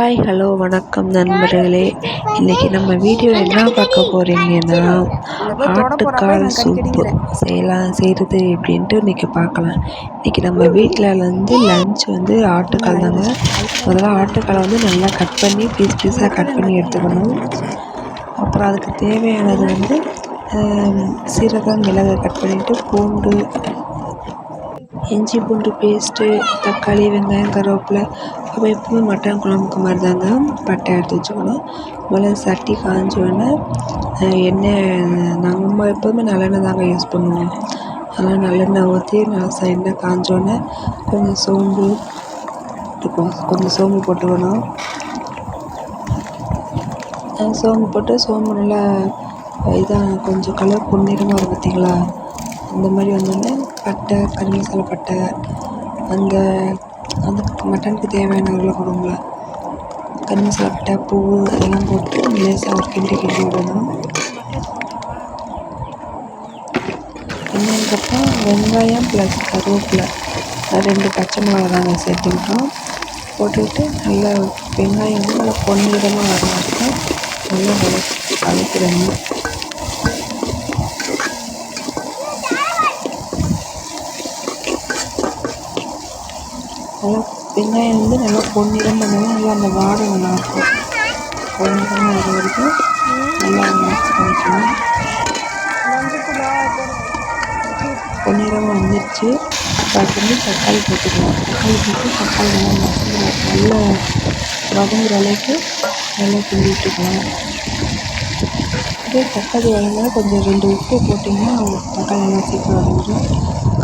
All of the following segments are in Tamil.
ஹாய் ஹலோ வணக்கம் நண்பர்களே. இன்றைக்கி நம்ம வீடியோ என்ன பார்க்க போகிறீங்கன்னா ஆட்டுக்கால் சூப்பு செய்யலாம் செய்கிறது எப்படின்ட்டு இன்றைக்கி பார்க்கலாம். இன்றைக்கி நம்ம வீட்டில் வந்து லஞ்ச் வந்து ஆட்டுக்கால் தாங்க. முதல்ல ஆட்டுக்காலை வந்து நல்லா கட் பண்ணி பீஸ் பீஸாக கட் பண்ணி எடுத்துக்கணும். அப்புறம் அதுக்கு தேவையானது வந்து சீரகம் மிளகு கட் பண்ணிவிட்டு பூண்டு இஞ்சி பூண்டு பேஸ்ட்டு தக்காளி வெங்காயம் கருவேப்பிலை. நம்ம எப்போவுமே மட்டன் குழம்புக்கு மாதிரி தாங்க பட்டை எடுத்து வச்சுக்கணும். முதல்ல சட்டி காஞ்சோடனே எண்ணெய் நாங்கள் நம்ம எப்போதுமே நல்லெண்ணெய் தாங்க யூஸ் பண்ணுவோம். அதனால் நல்லெண்ணெய் ஊற்றி நல்லா எண்ணெய் காஞ்சோடனே கொஞ்சம் சோம்பு கொஞ்சம் சோம்பு போட்டுக்கணும். சோம்பு போட்டு சோம்பு நல்லா இதாக கொஞ்சம் கலர் பொன்னிறமாக இருக்கும் பார்த்திங்களா இந்த மாதிரி வந்தோடனே பட்டை கறி மசாலா பட்டை அந்த அந்த மட்டனுக்கு தேவையான உருளைக்கிழங்குல கறி மசாலா பட்டை பூ அதெல்லாம் போட்டு லேசாக ஒரு கிண்டி கிண்டி விடணும். கிண்டினதுக்கப்புறம் வெங்காயம் ப்ளஸ் கருவேப்பிலை ரெண்டு பச்சை மிளகா நாங்கள் சேர்த்துக்கிட்டோம். போட்டுக்கிட்டு நல்லா வெங்காயம் வந்து நல்லா பொன்னிறமாக வர வரைக்கும் நல்லா வளர்த்து வளர்த்துடணும் நல்லா வெங்காயம் வந்து நல்லா பொன்னிறம் பண்ணால் நல்லா அந்த வாடை நல்லாயிருக்கும் பொன்னிறமாக வர வரைக்கும் நல்லா மிக்ஸ் பண்ணிக்கணும் பொன்னிறம் வந்துடுச்சு அதுக்கு வந்து தக்காளி போட்டுக்கலாம். தக்காளி போட்டு தக்காளி நல்லா மசாலா நல்லா வதங்குற அளவுக்கு நல்லா கிண்டிட்டுக்கலாம். விட்டுக்கலாம் தக்காளி வதங்கினா கொஞ்சம் ரெண்டு உப்பு போட்டிங்கன்னா தக்காளி நல்லா சீக்கிரம் வதங்கிடும்.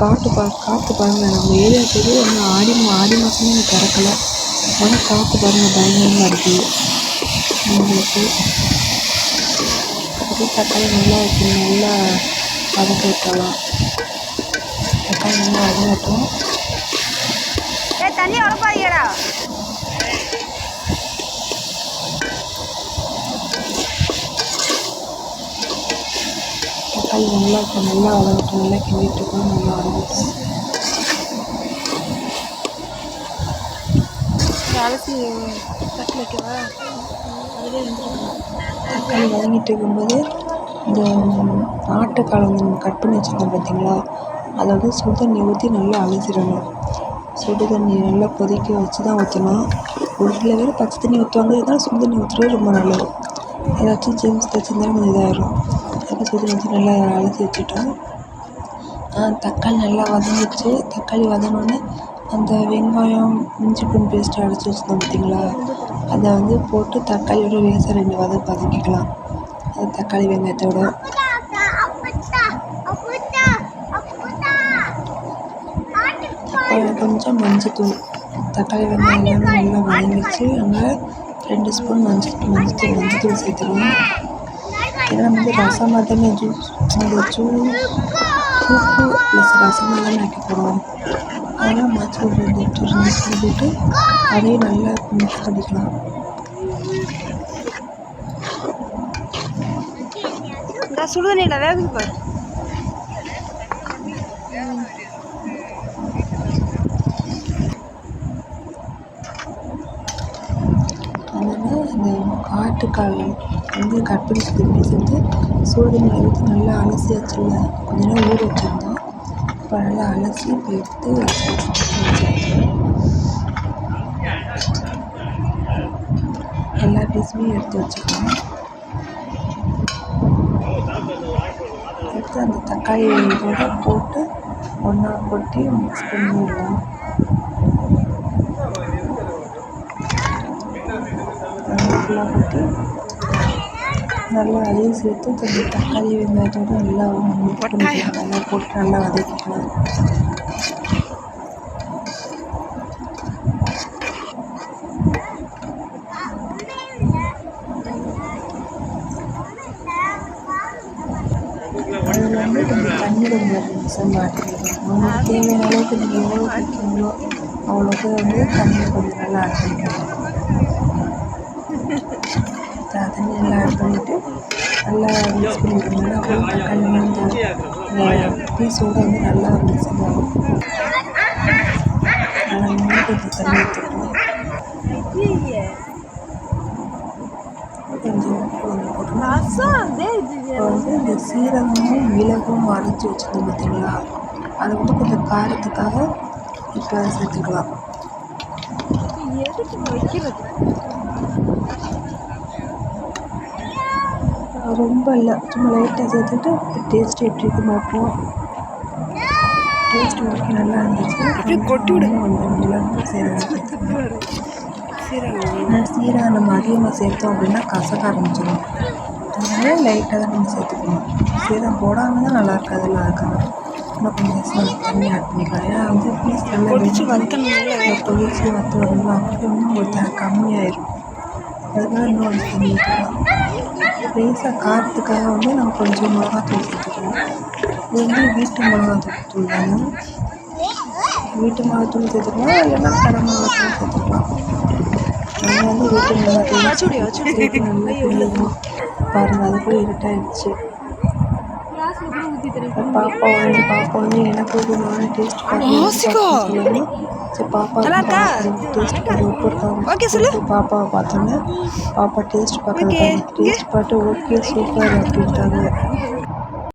காற்று பா காற்று பாருங்கள் நம்ம ஏரியா சைடு இன்னும் ஆடி ஆடி மாதமே திறக்கலை ஆனால் காற்று பாருங்கள் பயங்கரமாக இருக்குது உங்களுக்கு அப்படியே தக்காளி நல்லா நல்லா வதக்க வைக்கலாம் தக்காளி நல்லா வதங்கட்டும். தண்ணி உழப்பாதீங்கடா தக்காளி நல்லா இப்போ நல்லா வதங்கட்டும் நல்லா கிண்டிட்டு இருக்கணும் நல்லா வதங்கட்டும் அலசி தட்டில் வைக்கவா? வந்துருக்கணும் தக்காளி வதங்கிட்டு இருக்கும்போது இந்த ஆட்டுக்காலை வந்து நம்ம கட் பண்ணி வச்சுருக்கோம் பார்த்தீங்களா? அதை வந்து சுடு தண்ணி ஊற்றி நல்லா அலசிடணும். சுடு தண்ணி நல்லா கொதிக்க வச்சு தான் ஊற்றணும் ஒரு சில பேர் பச்சை தண்ணி ஊற்றுவாங்க இருந்தாலும் சுடு தண்ணி ஊற்றுறது ரொம்ப நல்லது. ஏதாச்சும் ஜெம்ஸ் தைச்சிருந்தாலும் கொஞ்சம் இதாகிடும் அதுக்கு சுடு தண்ணி நல்லா அலசி வச்சுட்டோம். தக்காளி நல்லா வதங்கிடுச்சு. தக்காளி வதங்கினோடனே அந்த வெங்காயம் இஞ்சி பூண்டு பேஸ்ட்டு அரைச்சி வச்சுருந்தோம் பார்த்தீங்களா? அதை வந்து போட்டு தக்காளியோட லேசாக ரெண்டு வதம் வதக்கிக்கலாம். அது தக்காளி வெங்காயத்தோட. தக்காளி கொஞ்சம் மஞ்சத்தூள். தக்காளி வெங்காயம் எல்லாமே நல்லா வதங்கிடுச்சு. அதனால் ரெண்டு ஸ்பூன் மஞ்சள் மஞ்சத்தூள் மஞ்சத்தூள் சேர்த்துருவோம் ஏன்னா நம்ம வந்து ரசமாக தானே ஜூஸ் அந்த ஜூஸ் சூப்பு ப்ளஸ் ரசமாக தானே வைக்க போகிறோம் அதனால் மஞ்சள் ரெண்டு ரெண்டு ஸ்பூன் போட்டு அதையும் நல்லா மிக்ஸ் பண்ணிக்கலாம் இந்த சுடுதண்ணியில் வேகுது பாரு அதனால் இந்த ஆட்டுக்கால் வந்து கட் பண்ணி வந்து சுடுதண்ணியில் ஊற்றி நல்லா அலசி வச்சுருந்த கொஞ்ச நேரம் ஊற வச்சுருந்தோம் இப்போ நல்லா அலசி இப்போ எடுத்து எல்லா பீஸுமே எடுத்து வச்சுக்கலாம் எடுத்து அந்த தக்காளி இதோட போட்டு ஒன்றா கொட்டி மிக்ஸ் பண்ணிடலாம். ஃபுல்லாக கொட்டி நல்லா அதையும் சேர்த்து கொஞ்சம் தக்காளி வெங்காயத்தோடு நல்லா மிக்ஸ் பண்ணிக்கலாம் நல்லா போட்டு நல்லா வதக்கிக்கலாம் அதில் வந்து கொஞ்சம் தண்ணி கொஞ்சம் ரெண்டு நிமிஷம் மாற்றிக்கணும் உங்களுக்கு தேவையான அளவுக்கு நீங்கள் எவ்வளோ வைக்கிறீங்களோ அவ்வளோக்கு வந்து தண்ணி கொஞ்சம் நல்லா ஆட் தண்ணியெல்லாம் ஆட் பண்ணிவிட்டு நல்லா மிக்ஸ் பண்ணிக்கிறதுனால அப்புறம் தக்காளி வந்து நல்லா மிக்ஸ் பண்ணுவோம் கொஞ்சம் தண்ணி ஊற்றிக்கணும் வந்து இந்த சீரகமும் மிளகும் அரைச்சி வச்சுருந்தோம் பார்த்தீங்களா? அதை வந்து கொஞ்சம் காரத்துக்காக இப்போ சேர்த்துக்கலாம். எதுக்கு வைக்கிறது? ரொம்ப இல்லை. சும்மா லைட்டாக சேர்த்துட்டு டேஸ்ட் எப்படி இருக்கு பார்ப்போம். டேஸ்ட் ஓகே நல்லா இருந்துச்சு. அப்படியே கொட்டி விடு. வந்து மிளகு சீரகம் சீரகம் நம்ம அதிகமாக சேர்த்தோம் அப்படின்னா கசக்க ஆரம்பிச்சிடும். அதனால லைட்டாக தான் நம்ம சேர்த்துக்கணும். சீரகம் போடாமல் தான் நல்லா இருக்காதுல்ல அதுக்காக இன்னும் கொஞ்சம் சீரகம் தண்ணி ஆட் பண்ணிக்கலாம். ஏன்னா வந்து பீஸ் நல்லா கொதிச்சு இந்த கொதிச்சு வத்து வரணும் அப்படி ஒரு த கம்மியாயிரும். அதுக்காக இன்னும் ஊற்றிக்கலாம் லேசாக காரத்துக்காக வந்து நம்ம கொஞ்சம் மிளகாத்தூள் சேர்த்துக்கணும் இது வந்து வீட்டு மிளகாத்தூள் தூள் தானே வீட்டு மிளகாத்தூள் சேர்த்துக்கலாம் இல்லைன்னா கடை மிளகாத்தூள் சேர்த்துக்கலாம். நம்ம வந்து வீட்டு மிளகாத்தூள் நல்லா கிண்டிக்கணும் பாருங்கள் அது கூட இருட்டாயிடுச்சு பாப்பா வந்து பாப்பா வந்து எனக்கு ஒரு நாள் டேஸ்ட் ஆசிகா. சொல்லணும் சரி பாப்பா நல்லா இருக்கா? டேஸ்ட் பண்ணி உப்பு இருக்காங்க ஓகே சொல்லு. பாப்பாவை பார்த்தோன்னே பாப்பா டேஸ்ட் பார்க்கறது ஓகே.